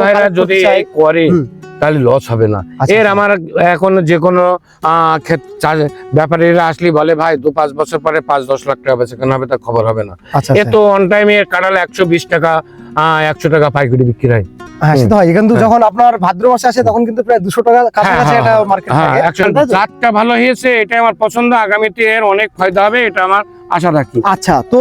ভাইরা যদি করে তাহলে লস হবে না। আচ্ছা, এর আচ্ছা। আমার এখন যে কোনো ব্যাপারীরা আসলে বলে ভাই দু পাঁচ বছর পরে পাঁচ দশ লাখ টাকা বেচে কেনা হবে তার খবর হবে না। আচ্ছা এ। তো অন টাইমে কাটালে একশো বিশ টাকা একশো টাকা পাইকারি বিক্রি হয়। হ্যাঁ সেটা হয়। কিন্তু হ্যাঁ। যখন আপনার ভাদ্র মাসে আসে তখন কিন্তু প্রায় দুশো টাকা কাছাকাছি হ্যাঁ, এটা হ্যাঁ, মার্কেট হ্যাঁ থাকে? জাতটা ভালো হয়েছে এটা আমার পছন্দ। আগামীতে এর অনেক ফায়দা হবে এটা আমার আশা রাখি। আচ্ছা তো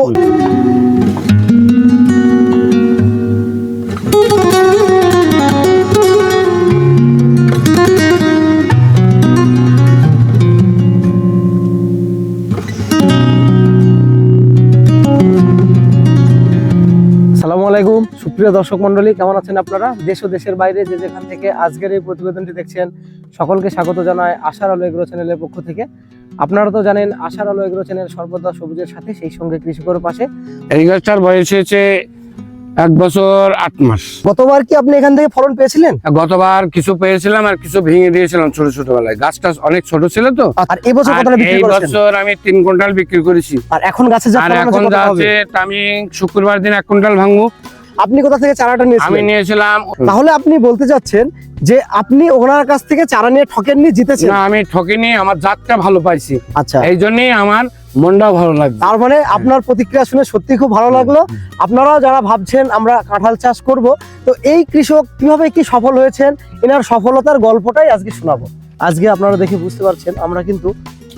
সুপ্রিয় দর্শক মন্ডলী কেমন আছেন আপনারা? দেশ ও দেশের বাইরে যে যেখান থেকে আজকের এই প্রতিবেদনটি দেখছেন সকলকে স্বাগত জানায় আশার আলো এগ্রো চ্যানেলের পক্ষ থেকে। আপনারা তো জানেন আশার আলো এগ্রো চ্যানেল সর্বদা সবুজের সাথে সেই সঙ্গে কৃষকের পাশে। এই গাছটার বয়স হয়েছে এক বছর আট মাস। গতবার কি আপনি এখান থেকে ফলন পেয়েছিলেন? গতবার কিছু পেয়েছিলাম আর কিছু ভেঙে দিয়েছিলাম ছোট ছোট বেলায়। গাছটা অনেক ছোট ছিল তো। আর এবছর আর কতটা বিক্রি এই বছর আমি তিন কুইন্টাল বিক্রি করেছি। আর এখন গাছে যা ফলন আছে আমি শুক্রবার দিন এক কুইন্টাল ভাঙবো। আপনি কোথা থেকে চারাটা আমি নিয়েছিলেন নিয়েছিলাম তাহলে আপনি বলতে চাচ্ছেন যে আপনি ওনার কাছ থেকে চারা নিয়ে ঠকেননি জিতেছেন? না আমি ঠকিনি আমার জাতটা ভালো পাইছি। আচ্ছা। এই জন্যই আমার মনটাও ভালো লাগছে তার মানে আপনার প্রতিক্রিয়া শুনে সত্যি খুব ভালো লাগল। আপনারাও যারা ভাবছেন আমরা কাঁঠাল চাষ করব তো এই কৃষক কীভাবে কি সফল হয়েছেন এনার সফলতার গল্পটাই আজকে শোনাবো। আজকে আপনারা দেখে বুঝতে পারছেন আমরা কিন্তু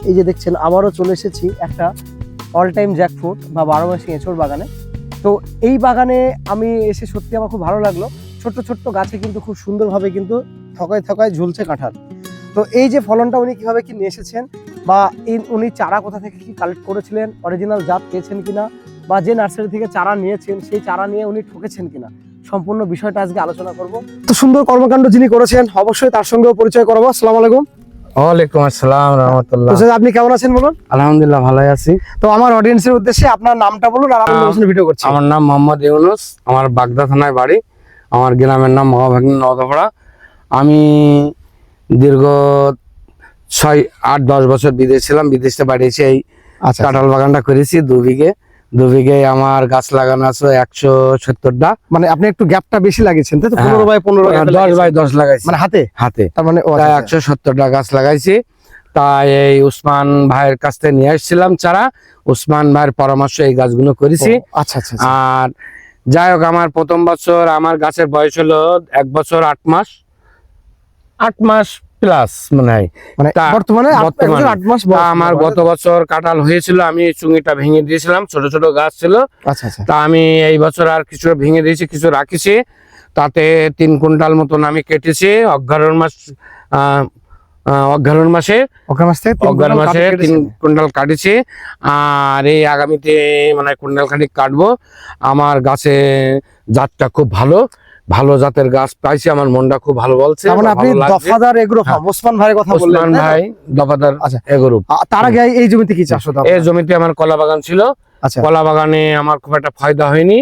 এই যে দেখছেন আবারও চলে এসেছি একটা অল টাইম জ্যাকফ্রুট বা বারো মাসি এঁচড় বাগানে। তো এই বাগানে আমি এসে সত্যি আমার খুব ভালো লাগল। ছোট্ট ছোট্ট গাছে কিন্তু খুব সুন্দরভাবে কিন্তু থকায় থকায় ঝুলছে কাঁঠাল। তো এই যে ফলনটা উনি কীভাবে কি নিয়ে এসেছেন বা উনি চারা কোথা থেকে কি কালেক্ট করেছিলেন অরিজিনাল জাত পেয়েছেন কিনা বা যে নার্সারি থেকে চারা নিয়েছেন, সেই চারা নিয়ে উনি ঠকেছেন কিনা, সম্পূর্ণ বিষয়টা আজকে আলোচনা করব। তো সুন্দর কর্মকাণ্ড যিনি করেছেন, অবশ্যই তার সঙ্গেও পরিচয় করব। আসসালামু আলাইকুম। ওয়ালাইকুম আসসালাম রহমতুল্লাহ। তো আপনি কেমন আছেন বলুন? আলহামদুলিল্লাহ ভালোই আছি। তো আমার অডিয়েন্সের উদ্দেশ্যে আপনার নামটা বলুন আর আমি ভিডিও করছি। আমার নাম মোহাম্মদ ইউনুস আমার বাগদা থানায় বাড়ি আমার গ্রামের নাম মহাভাগ্নি নদপাড়া আমি দীর্ঘ ছয় আট দশ বছর বিদেশ ছিলাম বিদেশে বাড়ি এসে এই আচ্ছা। কাঁঠাল বাগানটা করেছি দু বিঘে। দু বিঘে আমার গাছ লাগানো আছে একশো সত্তরটা। মানে আপনি একটু গ্যাপটা বেশি লাগিয়েছেন তাই তো? হ্যাঁ। পনেরো বাই পনেরো দশ বাই দশ লাগাইছি। মানে হাতে? হাতে। তার মানে আচ্ছা, আচ্ছা। একশো সত্তরটা গাছ লাগাইছি। তাই এই উসমান ভাইয়ের কাছ থেকে নিয়ে এসেছিলাম চারা। উসমান ভাইয়ের পরামর্শ এই গাছগুলো করেছি। আচ্ছা আচ্ছা আচ্ছা। আর যাই হোক আমার প্রথম বছর আমার গাছের বয়স হলো এক বছর আট মাস। আট মাস প্লাস মনে হয় মানে বর্তমানে বর্তমানে। আট মাস আমার গত বছর কাঁঠাল হয়েছিল আমি চুঙিটা ভেঙে দিয়েছিলাম ছোট ছোট গাছ ছিল। আচ্ছা আচ্ছা। তা আমি এই বছর আর কিছু ভেঙে দিয়েছি কিছু রাখিছি। তাতে তিন কুইন্টাল মতন আমি কেটেছি অঘ্রাণ মাস আহ, মাসে। কুইন্টাল মাসে তিন কুইন্টাল কাটেছি আর এই আগামীতে মানে কুইন্টাল খানিক কাটবো। আমার গাছে জাতটা খুব ভালো। ভালো জাতের গাছ পাইছি আমার মনটা খুব ভালো বলছে তার মানে আপনি দফাদার এগ্রো ফার্ম ওসমান ভাইয়ের কথা বললেন ওসমান ভাই দফাদার আচ্ছা। তার আগে এই জমিতে কি চাষ হতো এই জমিতে আমার কলা বাগান ছিল। আচ্ছা। কলা বাগানে আমার খুব একটা ফায়দা হয়নি।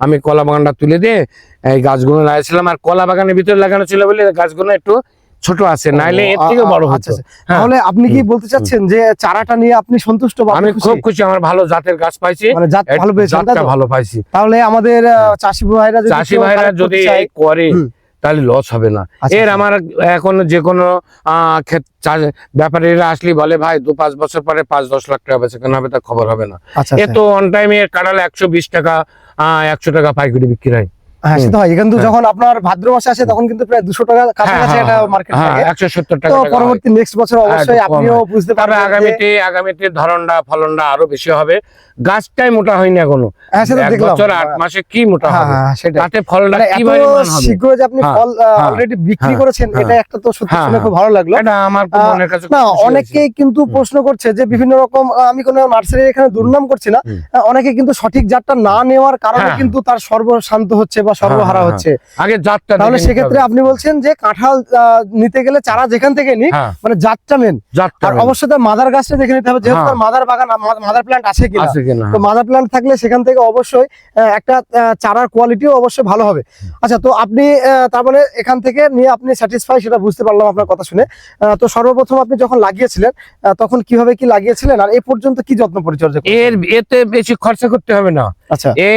আমি কলা বাগানটা তুলে দিয়ে এই গাছগুলো লাগাইছিলাম আর কলা বাগানের ভিতরে লাগানো ছিল বলে গাছগুলো একটু ছোট আছে নাইলে এর থেকে বড় হতো। আচ্ছা। হ্যাঁ। তাহলে আপনি কি বলতে চাচ্ছেন যে চারাটা নিয়ে আপনি সন্তুষ্ট বা আমি খুব খুশি? আমার ভালো জাতের গাছ পাইছি। মানে জাত ভালো পেয়েছেন তাই জাতটা ভালো পাইছি। তাহলে আমাদের চাষি ভাইরা যদি চাষি ভাইরা যদি করে তাহলে লস হবে না। আচ্ছা, এর আচ্ছা। আমার এখন যে কোনো আহ, ব্যাপারীরা আসলে বলে ভাই দু পাঁচ বছর পরে পাঁচ দশ লাখ টাকা বেচে কেনা হবে তার খবর হবে না। এ। তো অন টাইমে কাটালে একশো বিশ টাকা একশো টাকা পাইকারি বিক্রি হয়। হ্যাঁ সেটা হয়। কিন্তু। যখন আপনার ভাদ্র মাসে আসে তখন কিন্তু প্রায় দুশো টাকা কাছাকাছি মার্কেট থাকে। একশো সত্তর টাকা তো টাকা। পরবর্তী নেক্সট বছর অবশ্যই আপনিও বুঝতে পারবেন আগামীতে আগামীতে ধরনটা ফলনটা আরও বেশি হবে। গাছটাই মোটা হয়নি এখনও। হ্যাঁ সেটা দেখলাম। বছর আট মাসে কি মোটা হবে? সেটা তাতে ফলটা কি পরিমাণ হবে? শীঘ্র যে আপনি ফল অলরেডি বিক্রি করেছেন। এটা একটা তো সত্যি শুনে খুব ভালো লাগল। এটা আমার খুব মনের কাছে না খুব খুশি হয়েছে। অনেকেই কিন্তু প্রশ্ন করছে যে বিভিন্ন রকম আমি কোনো নার্সারি এখানে দুর্নাম করছি না। অনেকে কিন্তু সঠিক জাতটা না নেওয়ার কারণে হ্যাঁ। কিন্তু তার সর্বশান্ত হচ্ছে বা সর্বহারা হ্যাঁ, হচ্ছে। আগে জাতটা তাহলে সেক্ষেত্রে আপনি বলছেন যে কাঁঠাল নিতে গেলে চারা যেখান থেকে হ্যাঁ। মানে জাতটা মেন আর অবশ্যই তার মাদার গাছটা দেখে নিতে হবে যেহেতু হ্যাঁ। তার মাদার বাগান মাদার প্ল্যান্ট আছে কিনা। তো মাদার প্ল্যান্ট থাকলে সেখান থেকে অবশ্যই একটা চারার কোয়ালিটিও অবশ্যই ভালো হবে। আচ্ছা তো আপনি আহ, তার মানে এখান থেকে নিয়ে আপনি স্যাটিসফাই সেটা বুঝতে পারলাম আপনার কথা শুনে। তো সর্বপ্রথম আপনি যখন লাগিয়েছিলেন তখন কীভাবে কি লাগিয়েছিলেন? আর এ পর্যন্ত কি যত্ন পরিচর্যা এর এতে বেশি খরচা করতে হবে না। আচ্ছা। এ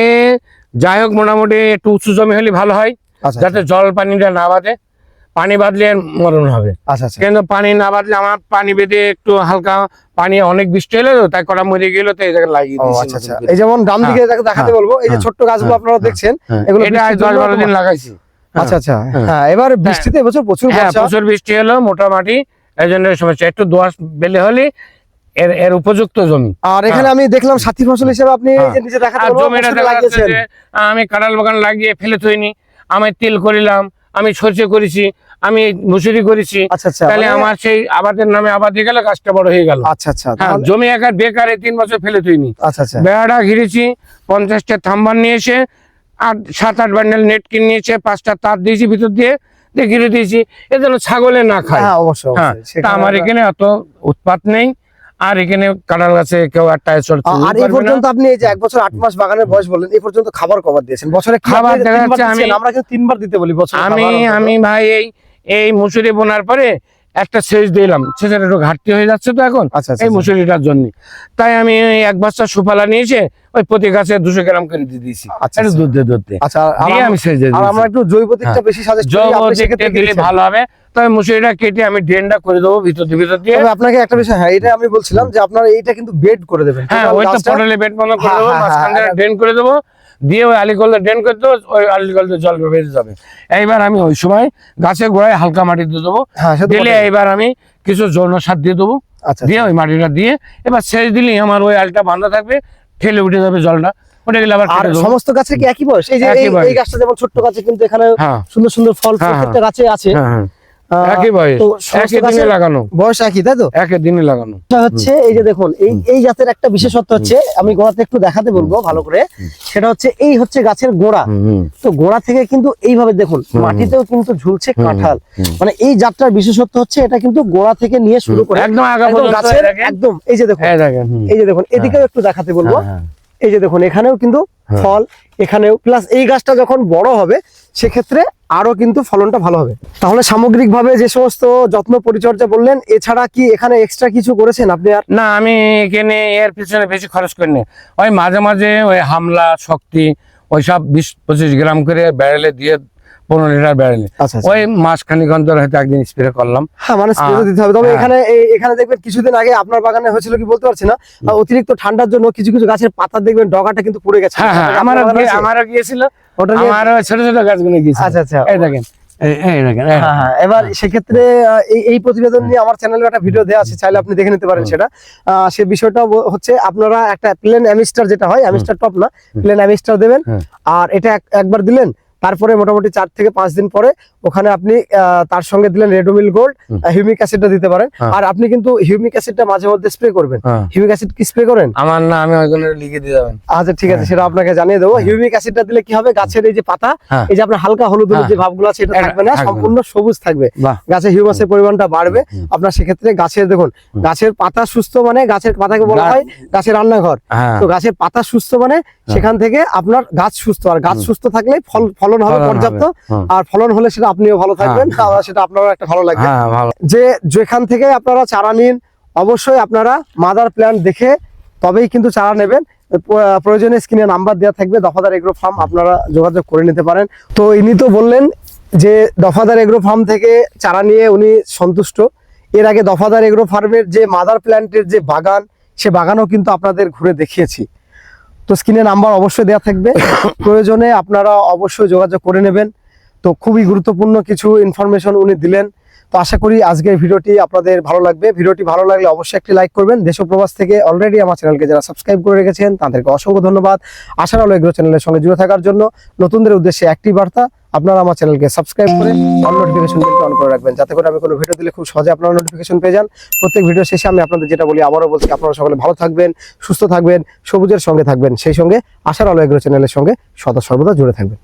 যাই হোক মোটামুটি একটু উঁচু জমি হলে ভালো হয় আচ্ছা যাতে জল পানিটা না বাঁধে। পানি বাঁধলে মরণ হবে। আচ্ছা আচ্ছা। কিন্তু পানি না বাঁধলে আমার পানি বেঁধে একটু হালকা পানি অনেক বৃষ্টি হলো তো তাই কটা মরে গেল তো এই জায়গায় লাগিয়ে আচ্ছা আচ্ছা। এই যেমন ডান দিকে হ্যাঁ, দেখাতে হ্যাঁ, বলব এই যে হ্যাঁ, ছোট্ট গাছগুলো আপনারা দেখছেন। এগুলো এটা আজ দশ বারো দিন লাগাইছি। আচ্ছা আচ্ছা। হ্যাঁ। এবার বৃষ্টিতে এবছর প্রচুর প্রচুর বৃষ্টি হলো মোটামুটি। এই জন্য সমস্যা একটু দোয়াশ বেলে হলে এর এর উপযুক্ত জমি। আর এখানে আমি দেখলাম সাথী ফসল হিসেবে আপনি হ্যাঁ। আর জমিটা ফসল দেখা যাচ্ছে লাগিয়েছেন। আমি কাঁঠাল বাগান লাগিয়ে ফেলে থইনি। আমি তিল করিলাম আমি সরষে করেছি আমি মুসুরি করেছি। আচ্ছা আচ্ছা তাহলে মানে- আমার সেই আবাদের নামে আবাদ গেল গাছটা বড় হয়ে গেল। আচ্ছা আচ্ছা হ্যাঁ জমি একার বেকারে তিন বছর ফেলে থইনি। আচ্ছা আচ্ছা। বেড়াটা ঘিরেছি পঞ্চাশটা থাম্বার নিয়েছে আট সাত আট বান্ডেল নেট কিনে নিয়েছে পাঁচটা তার দিয়েছি ভিতর দিয়ে দিয়ে ঘিরে দিয়েছি। এ যেন ছাগলে না খায়। হ্যাঁ অবশ্যই তা আমার এখানে অত উৎপাত নেই। আর এখানে কাঁঠাল গাছে কেউ একটা আর এই পর্যন্ত আপনি এই যে এক বছর আট মাস বাগানের বয়স বললেন এই পর্যন্ত খাবার কবার দিয়েছেন? বছরে খাবার দেখা যাচ্ছে আমি- আমরা কিন্তু তিনবার দিতে বলি বছর আমি আমি ভাই এই এই মুসুরি বোনার পরে একটা সেচ দিলাম সেচের একটু ঘাটতি হয়ে যাচ্ছে তো এখন আচ্ছা আচ্ছা এই আচ্ছা। মুসুরিটার জন্য। তাই আমি এক বাচ্চা সুফালা নিয়েছে ওই প্রতি গাছে দুশো গ্রাম করে দিয়ে দিয়েছি। দুধ দুধ আম- সেচ দিয়ে আমরা একটু হ্যাঁ। বেশি জৈব দিকটা সেক্ষেত্রে দিলে দিয়েছেন। ভালো হবে। তবে মুসুরিটা কেটে আমি ড্রেনটা করে দেবো ভিতর দিয়ে ভিতর দিয়ে। আপনাকে একটা বিষয় হ্যাঁ এটা আমি বলছিলাম যে আপনার এইটা কিন্তু বেড করে দেবেন। হ্যাঁ ওই তো পটলে বেড বন্ধ করে হ্যাঁ, দেবো হ্যাঁ, মাঝখান হ্যাঁ, ড্রেন করে দেবো। দিয়ে ওই আলিকলটা ড্রেন করে দেবো ওই আলিকলটা জল বেরিয়ে যাবে। এইবার আমি ওই সময় গাছের গোড়ায় হালকা মাটি দিয়ে দেবো। হ্যাঁ দিলে এইবার আমি কিছু যৌন সার দিয়ে দেবো। আচ্ছা দিয়ে ওই মাটিটা দিয়ে এবার সেচ দিলেই আমার ওই আলটা বাঁধা থাকবে ঠেলে উঠে যাবে জলটা। উঠে গেলে আবার আর সমস্ত গাছের কি একই বয়স? এই যে এই- গাছটা যেমন ছোট্ট গাছে কিন্তু এখানে হ্যাঁ। সুন্দর সুন্দর ফল হ্যাঁ, প্রত্যেকটা গাছে আছে। একই বয়স একই দিনে লাগানো। বয়স একই তাই তো? একই দিনে লাগানো। হচ্ছে এই যে দেখুন এই এই জাতের একটা বিশেষত্ব হচ্ছে আমি গোড়াতে একটু দেখাতে বলব ভালো করে। সেটা হচ্ছে এই হচ্ছে গাছের গোড়া। তো গোড়া থেকে কিন্তু এইভাবে দেখুন মাটিতেও কিন্তু ঝুলছে কাঁঠাল। মানে এই জাতটার বিশেষত্ব হচ্ছে এটা কিন্তু গোড়া থেকে নিয়ে শুরু করে একদম আগা গাছের এই একদম এই যে দেখুন এই যে দেখুন এদিকেও একটু দেখাতে বলব। হ্যাঁ, হ্যাঁ। এই যে দেখুন এখানেও কিন্তু হ্যাঁ। ফল এখানেও প্লাস এই গাছটা যখন বড় হবে সেক্ষেত্রে আরও কিন্তু ফলনটা ভালো হবে। তাহলে সামগ্রিকভাবে যে সমস্ত যত্ন পরিচর্যা বললেন এছাড়া কি এখানে এক্সট্রা কিছু করেছেন আপনি আর? না আমি এখানে এর পিছনে বেশি খরচ করিনি। ওই মাঝে মাঝে ওই হামলা শক্তি ওই সব বিশ পঁচিশ গ্রাম করে ব্যারেলে দিয়ে পনেরো লিটার ব্যারেলে আচ্ছা ওই মাস খানিক অন্তর হয়তো একদিন স্প্রে করলাম। হ্যাঁ মানে স্প্রে দিতে হবে। তবে হ্যাঁ। এখানে এখানে দেখবেন কিছুদিন আগে আপনার বাগানে হয়েছিল কি বলতে পারছি না? অতিরিক্ত ঠান্ডার জন্য কিছু কিছু গাছের পাতা দেখবেন ডগাটা কিন্তু পুড়ে গেছে। হ্যাঁ হ্যাঁ আমারও গিয়েছিল। ওটা ছোট ছোট গাছগুলো গিয়েছিল। আচ্ছা আচ্ছা। এই দেখেন এবার সেক্ষেত্রে এই প্রতিবেদন নিয়ে আমার চ্যানেলে একটা ভিডিও দেওয়া আছে চাইলে আপনি দেখে নিতে পারেন সেটা। আহ, সে বিষয়টা হচ্ছে আপনারা একটা প্লেন অ্যামিস্টার যেটা হয় অ্যামিস্টার টপ না প্লেন অ্যামিস্টার দেবেন। আর এটা এক- একবার দিলেন তারপরে মোটামুটি চার থেকে পাঁচ দিন পরে ওখানে আপনি তার সঙ্গে দিলেন রেডোমিল গোল্ড হিউমিক অ্যাসিডটা দিতে পারেন। হ্যাঁ। আর আপনি কিন্তু হিউমিক অ্যাসিডটা মাঝে মধ্যে স্প্রে করবেন। হ্যাঁ। হিউমিক অ্যাসিড কি স্প্রে করেন? আমার না আমি ওইখানে লিখে দিয়ে যাবেন। আচ্ছা ঠিক আছে সেটা আপনাকে জানিয়ে দেবো। হিউমিক অ্যাসিডটা দিলে কি হবে? গাছের এই যে পাতা হ্যাঁ। এই যে আপনার হালকা হলুদ হলুদ হ্যাঁ। যে ভাবগুলো আছে এটা থাকবে না সম্পূর্ণ সবুজ থাকবে। গাছে হিউমাসের পরিমাণটা বাড়বে। আপনার সেক্ষেত্রে গাছের দেখুন গাছের পাতা সুস্থ মানে গাছের পাতাকে বলা হয় গাছের রান্নাঘর। হ্যাঁ। তো গাছের পাতা সুস্থ মানে সেখান থেকে আপনার গাছ সুস্থ। আর গাছ সুস্থ থাকলে ফল ফলন হবে পর্যাপ্ত। আর ফলন হলে সেটা আপনিও ভালো থাকবেন হ্যাঁ। সেটা আপনারও একটা ভালো লাগবে। হ্যাঁ যে যেখান থেকে আপনারা চারা নিন অবশ্যই আপনারা মাদার প্ল্যান্ট দেখে তবেই কিন্তু চারা নেবেন। প্রয়োজনে স্ক্রিনে নাম্বার দেওয়া থাকবে দফাদার এগ্রো ফার্ম আপনারা যোগাযোগ করে নিতে পারেন। তো ইনি তো বললেন যে দফাদার এগ্রো ফার্ম থেকে চারা নিয়ে উনি সন্তুষ্ট। এর আগে দফাদার এগ্রো ফার্মের যে মাদার প্ল্যান্টের যে বাগান সে বাগানও কিন্তু আপনাদের ঘুরে দেখিয়েছি। তো স্ক্রিনে নাম্বার অবশ্যই দেওয়া থাকবে। প্রয়োজনে আপনারা অবশ্যই যোগাযোগ করে নেবেন। তো খুবই গুরুত্বপূর্ণ কিছু ইনফরমেশন উনি দিলেন। তো আশা করি আজকের ভিডিওটি আপনাদের ভালো লাগবে। ভিডিওটি ভালো লাগলে অবশ্যই একটি লাইক করবেন। দেশ প্রবাস থেকে অলরেডি আমার চ্যানেলকে যারা সাবস্ক্রাইব করে রেখেছেন তাদেরকে অসংখ্য ধন্যবাদ। আশার আলো এগ্রো চ্যানেলের সঙ্গে জুড়ে থাকার জন্য নতুনদের উদ্দেশ্যে একটি বার্তা। আপনারা আমার চ্যানেলকে সাবস্ক্রাইব করে অন নোটিফিকেশন বেলটি অন করে রাখবেন। যাতে করে আমি কোনো ভিডিও দিলে খুব সহজে আপনারা নোটিফিকেশন পেয়ে যান। প্রত্যেক ভিডিও শেষে আমি আপনাদের যেটা বলি, আবারও বলছি, আপনারা সকলে ভালো থাকবেন, সুস্থ থাকবেন, সবুজের সঙ্গে থাকবেন, সেই সঙ্গে আশার আলো এগ্রো চ্যানেলের সঙ্গে সদা সর্বদা জুড়ে থাকবেন।